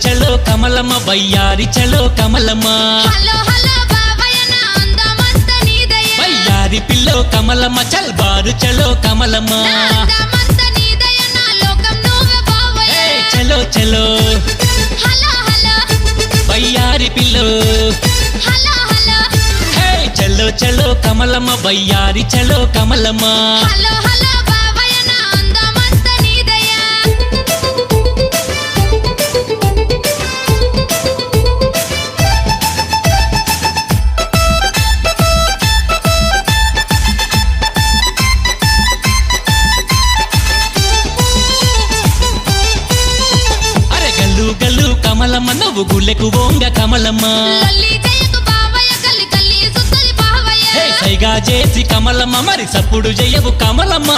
చలో కమలమ్మ చలో కమలమ్మ. నా అందమంత నీదయ్యా వయ్యారి పిల్లో కమలమ్మ చల్బారు చలో కమలమ్మ. నువ్వే బాబాయ్ ఏ చలో చలో. వయ్యారి పిల్లో. చలో చలో కమలమ్మ వయ్యారి చలో కమలమ్మ. కమలమ్మ నువ్వు గుల్లెకు ఓంగ కమలమ్మ. సైగా చేసి కమలమ్మ మరి సప్పుడు జయవు కమలమ్మ.